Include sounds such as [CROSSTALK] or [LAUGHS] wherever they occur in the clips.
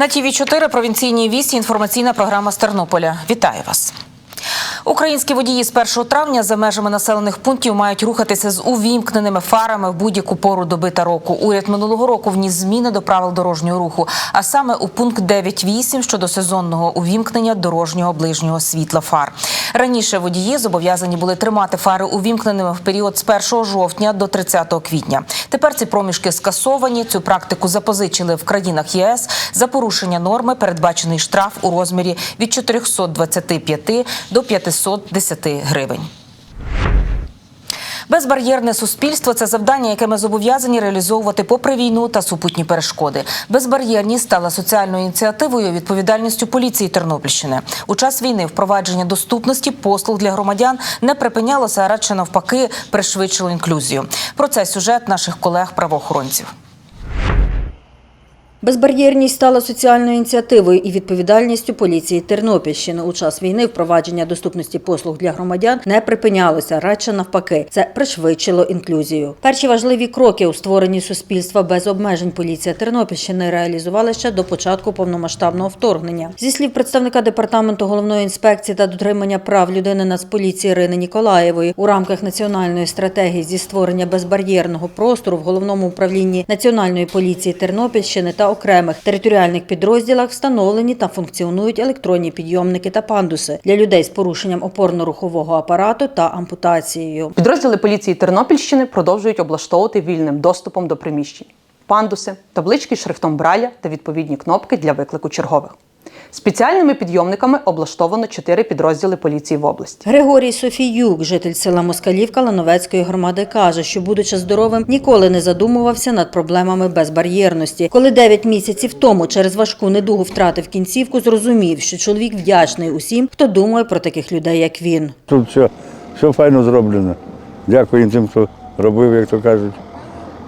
На ТІВІ 4 провінційній вісті інформаційна програма з Тернополя. Вітаю вас. Українські водії з 1 травня за межами населених пунктів мають рухатися з увімкненими фарами в будь-яку пору доби та року. Уряд минулого року вніс зміни до правил дорожнього руху, а саме у пункт 9.8 щодо сезонного увімкнення дорожнього ближнього світла фар. Раніше водії зобов'язані були тримати фари увімкненими в період з 1 жовтня до 30 квітня. Тепер ці проміжки скасовані. Цю практику запозичили в країнах ЄС. За порушення норми передбачений штраф у розмірі від 425 до 510 гривень. Безбар'єрне суспільство це завдання, яке ми зобов'язані реалізовувати попри війну та супутні перешкоди. Безбар'єрність стала соціальною ініціативою відповідальністю поліції Тернопільщини. У час війни впровадження доступності послуг для громадян не припинялося, а радше навпаки пришвидшило інклюзію. Про це сюжет наших колег-правоохоронців. Безбар'єрність стала соціальною ініціативою і відповідальністю поліції Тернопільщини. У час війни впровадження доступності послуг для громадян не припинялося, радше навпаки, це пришвидшило інклюзію. Перші важливі кроки у створенні суспільства без обмежень поліція Тернопільщини реалізувала ще до початку повномасштабного вторгнення. Зі слів представника департаменту головної інспекції та дотримання прав людини Нацполіції Ірини Ніколаєвої у рамках національної стратегії зі створення безбар'єрного простору в головному управлінні Національної поліції Тернопільщини та окремих територіальних підрозділах встановлені та функціонують електронні підйомники та пандуси для людей з порушенням опорно-рухового апарату та ампутацією. Підрозділи поліції Тернопільщини продовжують облаштовувати вільним доступом до приміщень, пандуси, таблички шрифтом Браля та відповідні кнопки для виклику чергових. Спеціальними підйомниками облаштовано чотири підрозділи поліції в області. Григорій Софіюк, житель села Москалівка Лановецької громади, каже, що, будучи здоровим, ніколи не задумувався над проблемами безбар'єрності. Коли 9 місяців тому через важку недугу втратив кінцівку, зрозумів, що чоловік вдячний усім, хто думає про таких людей, як він. Тут все, все файно зроблено. Дякую тим, хто робив, як то кажуть.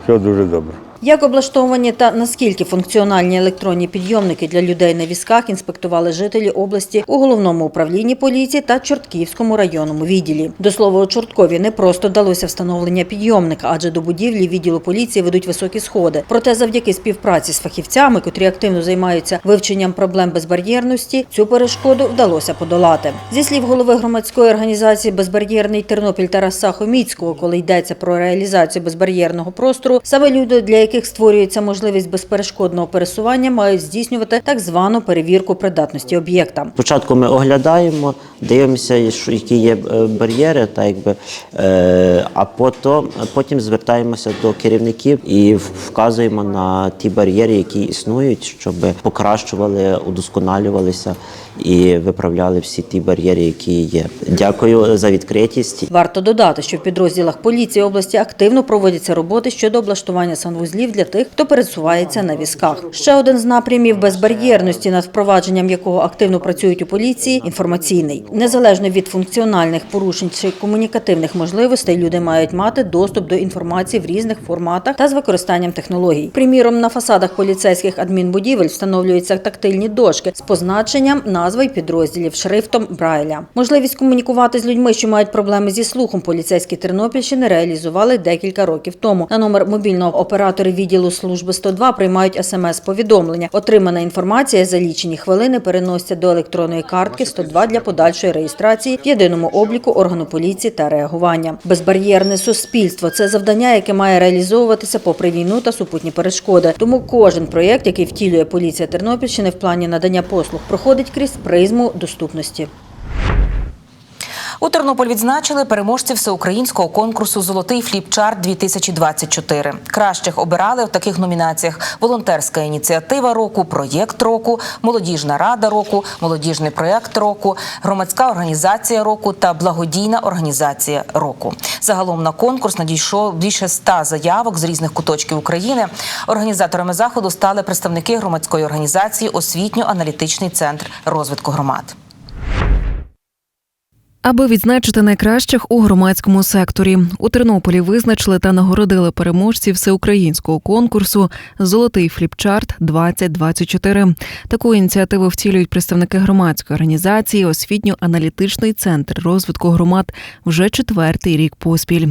Все дуже добре. Як облаштовані та наскільки функціональні електронні підйомники для людей на візках інспектували жителі області у головному управлінні поліції та Чортківському районному відділі. До слова, у Чорткові не просто вдалося встановлення підйомника, адже до будівлі відділу поліції ведуть високі сходи. Проте, завдяки співпраці з фахівцями, котрі активно займаються вивченням проблем безбар'єрності, цю перешкоду вдалося подолати. Зі слів голови громадської організації Безбар'єрний Тернопіль Тараса Хоміцького, коли йдеться про реалізацію безбар'єрного простору, саме люди, для яких створюється можливість безперешкодного пересування, мають здійснювати так звану перевірку придатності об'єкта. Спочатку ми оглядаємо, дивимося, які є е, бар'єри, так якби, е, а потім, потім звертаємося до керівників і вказуємо на ті бар'єри, які існують, щоб покращували, удосконалювалися і виправляли всі ті бар'єри, які є. Дякую за відкритість. Варто додати, що в підрозділах поліції області активно проводяться роботи щодо облаштування санвузлів для тих, хто пересувається на візках. Ще один з напрямів безбар'єрності, над впровадженням якого активно працюють у поліції інформаційний. Незалежно від функціональних порушень чи комунікативних можливостей, люди мають мати доступ до інформації в різних форматах та з використанням технологій. Приміром, на фасадах поліцейських адмінбудівель встановлюються тактильні дошки з позначенням назви підрозділів шрифтом Брайля. Можливість комунікувати з людьми, що мають проблеми зі слухом, поліцейські Тернопільщини реалізували декілька років тому. На номер мобільного оператори відділу служби 102 приймають смс-повідомлення. Отримана інформація за лічені хвилини переноситься до електронної картки 102 для подальшої реєстрації в єдиному обліку органу поліції та реагування. Безбар'єрне суспільство це завдання, яке має реалізовуватися попри війну та супутні перешкоди. Тому кожен проєкт, який втілює поліція Тернопільщини в плані надання послуг, проходить крізь призму доступності. У Тернополь відзначили переможців всеукраїнського конкурсу Золотий фліпчарт 2024 Кращих обирали в таких номінаціях: волонтерська ініціатива року, проєкт року, молодіжна рада року, молодіжний проєкт року, громадська організація року та благодійна організація року. Загалом на конкурс надійшло більше ста заявок з різних куточків України. Організаторами заходу стали представники громадської організації Освітньо-аналітичний центр розвитку громад. Аби відзначити найкращих у громадському секторі, у Тернополі визначили та нагородили переможців всеукраїнського конкурсу Золотий фліпчарт 2024 Таку ініціативу втілюють представники громадської організації Освітньо-аналітичний центр розвитку громад вже четвертий рік поспіль.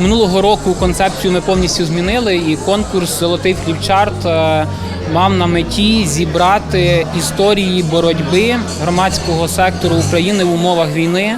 Минулого року концепцію ми повністю змінили, і конкурс Золотий фліпчарт е, мав на меті зібрати історії боротьби громадського сектору України в умовах війни.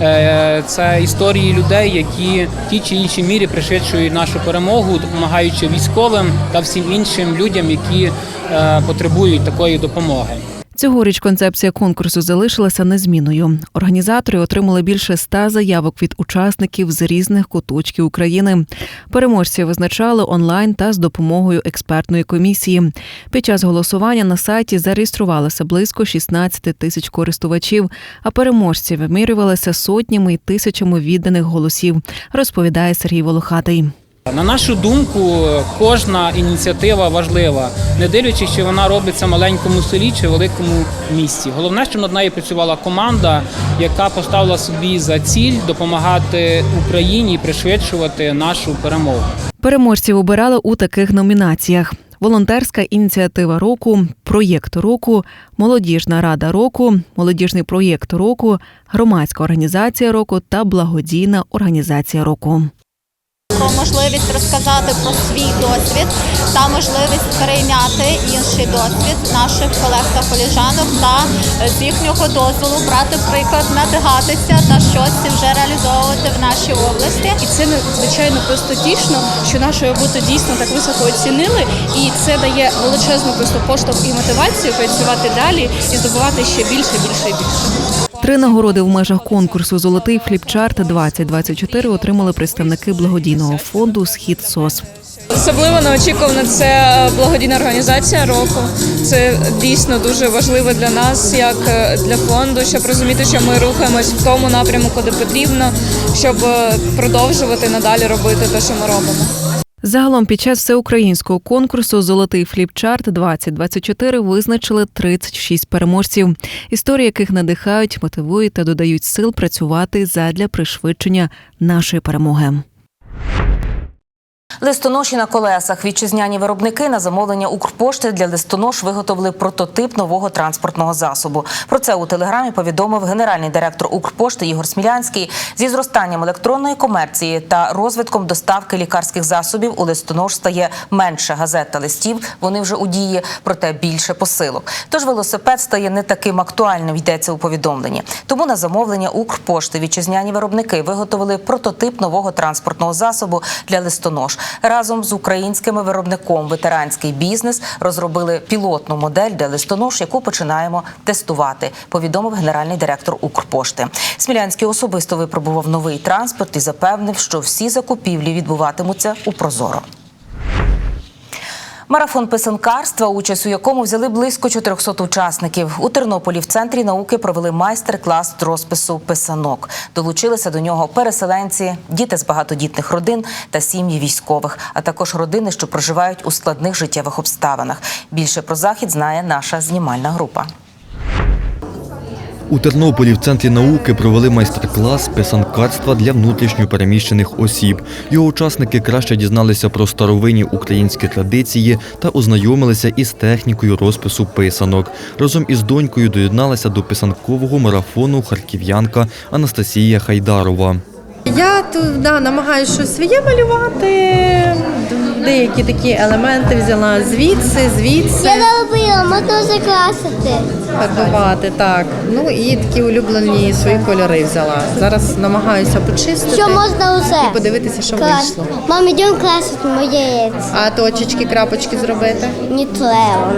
Е, Це історії людей, які в тій чи іншій мірі пришвидшують нашу перемогу, допомагаючи військовим та всім іншим людям, які е, потребують такої допомоги. Цьогоріч концепція конкурсу залишилася незмінною. Організатори отримали більше ста заявок від учасників з різних куточків України. Переможці визначали онлайн та з допомогою експертної комісії. Під час голосування на сайті зареєструвалося близько 16 тисяч користувачів, а переможці вимірювалися сотнями і тисячами відданих голосів, розповідає Сергій Волохатий. На нашу думку, кожна ініціатива важлива, не дивлячись, чи вона робиться в маленькому селі чи великому місті. Головне, що над нею працювала команда, яка поставила собі за ціль допомагати Україні пришвидшувати нашу перемогу. Переможців обирали у таких номінаціях: волонтерська ініціатива року, проєкт року, молодіжна рада року, молодіжний проєкт року, громадська організація року та благодійна організація року. Про можливість розказати про свій досвід та можливість перейняти інший досвід наших колег та коліжанок та е, з їхнього дозволу брати приклад, надихатися та щось вже реалізовувати в нашій області. І це надзвичайно просто тішно, що нашу роботу дійсно так високо оцінили, і це дає величезну просто поштовх і мотивацію працювати далі і здобувати ще більше, більше і більше. Три нагороди в межах конкурсу Золотий фліпчарт 2024 отримали представники благодійного фонду Схід СОС. Особливо неочікувано це благодійна організація року. Це дійсно дуже важливо для нас, як е, для фонду, щоб розуміти, що ми рухаємось в тому напрямку, куди потрібно, щоб е, продовжувати надалі робити те, що ми робимо. Загалом під час всеукраїнського конкурсу Золотий фліпчарт 2024 визначили 36 переможців, історії яких надихають, мотивують та додають сил працювати задля пришвидшення нашої перемоги. Листоноші на колесах вітчизняні виробники на замовлення Укрпошти для листонош виготовили прототип нового транспортного засобу. Про це у телеграмі повідомив генеральний директор Укрпошти Ігор Смілянський. Зі зростанням електронної комерції та розвитком доставки лікарських засобів у листонош стає менше газет та листів. Вони вже у дії, проте більше посилок. Тож велосипед стає не таким актуальним. Йдеться у повідомленні. Тому на замовлення Укрпошти вітчизняні виробники виготовили прототип нового транспортного засобу для листонош. Разом з українським виробником ветеранський бізнес розробили пілотну модель для листонош, яку починаємо тестувати. Повідомив генеральний директор Укрпошти. Смілянський особисто випробував новий транспорт і запевнив, що всі закупівлі відбуватимуться у Прозоро. Марафон писанкарства, участь у якому взяли близько 400 учасників. У Тернополі в центрі науки провели майстер-клас з розпису писанок. Долучилися до нього переселенці, діти з багатодітних родин та сім'ї військових, а також родини, що проживають у складних життєвих обставинах. Більше про захід знає наша знімальна група. У Тернополі в центрі науки провели майстер-клас писанкарства для внутрішньопереміщених осіб. Його учасники краще дізналися про старовинні українські традиції та ознайомилися із технікою розпису писанок. Разом із донькою доєдналася до писанкового марафону харків'янка Анастасія Хайдарова. Я тут да, намагаюся щось своє малювати. Деякі такі елементи взяла звідси, звідси. Я робила, можна закрасити. Фарбувати, так. Ну і такі улюблені свої кольори взяла. Зараз намагаюся почистити Що можна усе? і подивитися, що Крас- вийшло. Мам, йдемо красити моє яйце. А точечки, крапочки зробити. Не треба.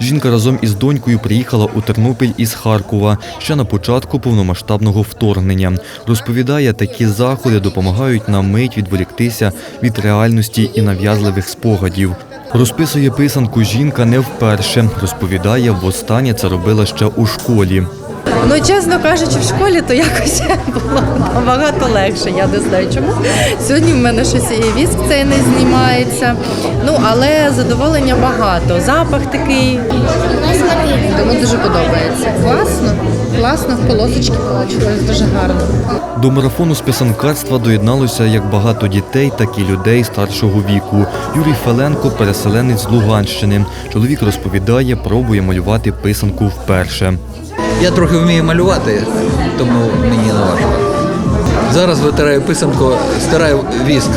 Жінка разом із донькою приїхала у Тернопіль із Харкова ще на початку повномасштабного вторгнення. Розповідає, такі заходи допомагають на мить відволіктися від реальності і нав'язливих спогадів. Розписує писанку жінка не вперше. Розповідає, востаннє це робила ще у школі. Ну, чесно кажучи, в школі то якось [LAUGHS] було набагато легше. Я не знаю чому. Сьогодні в мене щось і віск цей не знімається. Ну, але задоволення багато. Запах такий. Тому дуже подобається. Класно, класно, в полосочки вийшло, дуже гарно. До марафону з писанкарства доєдналося як багато дітей, так і людей старшого віку. Юрій Феленко, переселенець з Луганщини. Чоловік розповідає, пробує малювати писанку вперше. Я трохи вмію малювати, тому мені не важко. Зараз витираю писанку, стираю віск.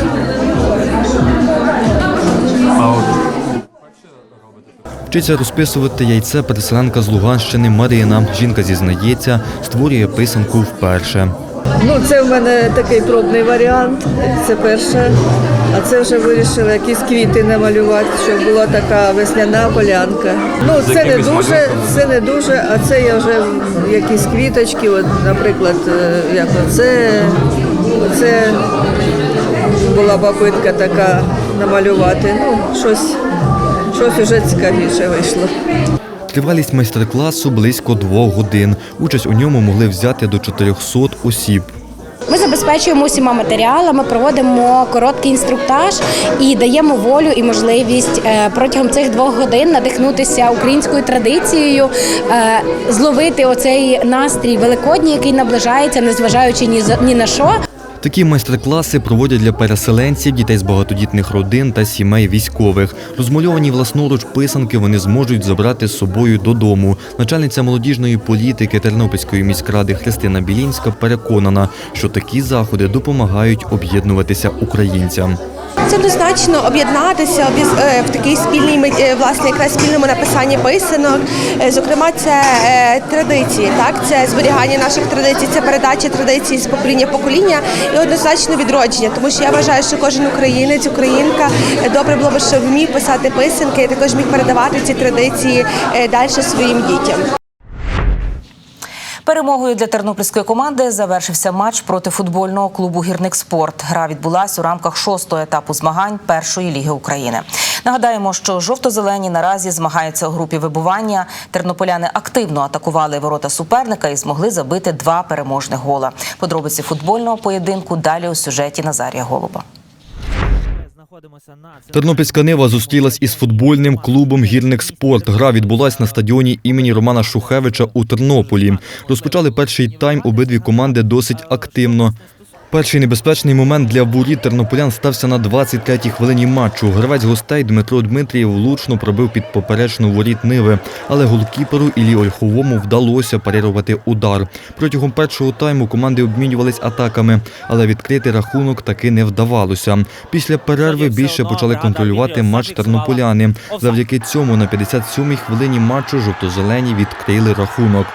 Вчиться розписувати яйце переселенка з Луганщини Марина. Жінка зізнається, створює писанку вперше. Ну, це в мене такий пробний варіант. Це перше. А це вже вирішила якісь квіти намалювати, щоб була така весняна полянка. Ну, це не дуже, це не дуже, а це я вже якісь квіточки, от, наприклад, е, як оце, це була попитка така намалювати. Ну, щось, щось уже цікавіше вийшло. Тривалість майстер-класу близько двох годин. Участь у ньому могли взяти до 400 осіб. Ми забезпечуємо усіма матеріалами, проводимо короткий інструктаж і даємо волю і можливість е, протягом цих двох годин надихнутися українською традицією, е, зловити оцей настрій великодній, який наближається, незважаючи ні на що. Такі майстер-класи проводять для переселенців, дітей з багатодітних родин та сімей військових. Розмальовані власноруч писанки вони зможуть забрати з собою додому. Начальниця молодіжної політики Тернопільської міськради Христина Білінська переконана, що такі заходи допомагають об'єднуватися українцям. Це однозначно об'єднатися е, в такій спільній е, власне якраз спільному написанні писанок. Е, Зокрема, це традиції, так це зберігання наших традицій, це передача традицій з покоління покоління і однозначно відродження. Тому що я вважаю, що кожен українець, українка добре було б, щоб вмів писати писанки, і також міг передавати ці традиції далі своїм дітям. Перемогою для тернопільської команди завершився матч проти футбольного клубу Гірник Спорт. Гра відбулася у рамках шостого етапу змагань першої ліги України. Нагадаємо, що жовто-зелені наразі змагаються у групі вибування. Тернополяни активно атакували ворота суперника і змогли забити два переможних гола. Подробиці футбольного поєдинку далі у сюжеті Назарія Голуба. Тернопільська Нива зустрілась із футбольним клубом Гірник Спорт. Гра відбулась на стадіоні імені Романа Шухевича у Тернополі. Розпочали перший тайм обидві команди досить активно. Перший небезпечний момент для воріт тернополян стався на 23-й хвилині матчу. Гравець гостей Дмитро Дмитрієв влучно пробив під поперечну воріт Ниви, але голкіперу Іллі Ольховому вдалося парирувати удар. Протягом першого тайму команди обмінювались атаками, але відкрити рахунок таки не вдавалося. Після перерви більше почали контролювати матч тернополяни. Завдяки цьому на 57-й хвилині матчу жовто-зелені відкрили рахунок.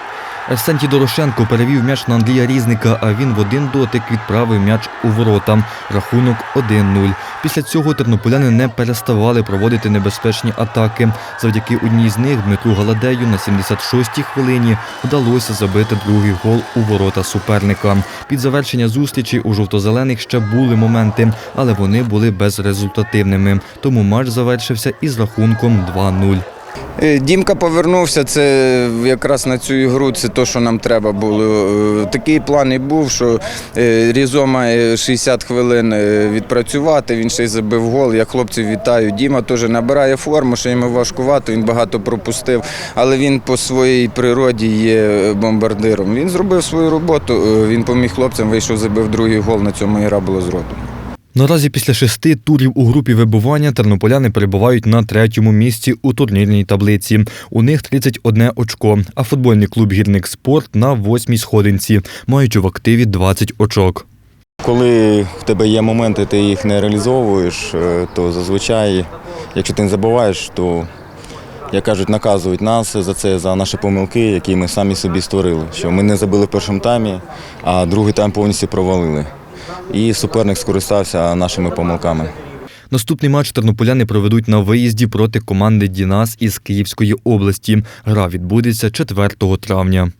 Арсентій Дорошенко перевів м'яч на Андрія Різника, а він в один дотик відправив м'яч у ворота. Рахунок 1-0. Після цього тернополяни не переставали проводити небезпечні атаки. Завдяки одній з них Дмитру Галадею на 76-й хвилині вдалося забити другий гол у ворота суперника. Під завершення зустрічі у жовто-зелених ще були моменти, але вони були безрезультативними. Тому матч завершився із рахунком 2-0. Е, Дімка повернувся. Це якраз на цю ігру. Це те, що нам треба було. Е, Такий план і був, що е, Різо має 60 хвилин відпрацювати. Він ще й забив гол. Я хлопців вітаю. Діма теж набирає форму, що йому важкувато. Він багато пропустив, але він по своїй природі є бомбардиром. Він зробив свою роботу. Він поміг хлопцям, вийшов, забив другий гол. На цьому ігра була зроблена. Наразі після шести турів у групі вибування тернополяни перебувають на третьому місці у турнірній таблиці. У них 31 очко, а футбольний клуб Гірник Спорт на восьмій сходинці, маючи в активі 20 очок. Коли в тебе є моменти, ти їх не реалізовуєш, е, то зазвичай, якщо ти не забуваєш, то, як кажуть, наказують нас за це, за наші помилки, які ми самі собі створили. Що ми не забили в першому таймі, а другий тайм повністю провалили. І суперник скористався нашими помилками. Наступний матч тернополяни проведуть на виїзді проти команди Дінас із Київської області. Гра відбудеться 4 травня.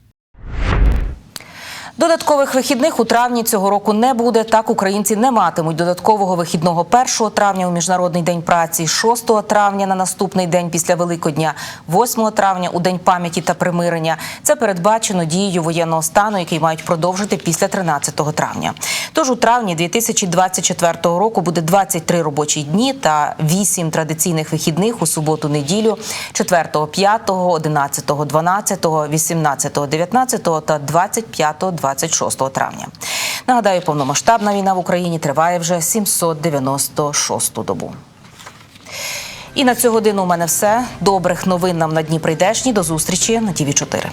Додаткових вихідних у травні цього року не буде. Так українці не матимуть додаткового вихідного 1 травня у міжнародний день праці, 6 травня на наступний день після Великодня, 8 травня у день пам'яті та примирення. Це передбачено дією воєнного стану, який мають продовжити після 13 травня. Тож у травні 2024 року буде 23 робочі дні та 8 традиційних вихідних у суботу-неділю, 4, 5, 11, 12, 18, 19 та 25, 26 травня. Нагадаю, повномасштабна війна в Україні триває вже 796-ту добу. І на цю годину у мене все. Добрих новин нам на Дні прийдешні. До зустрічі на ТІВІ 4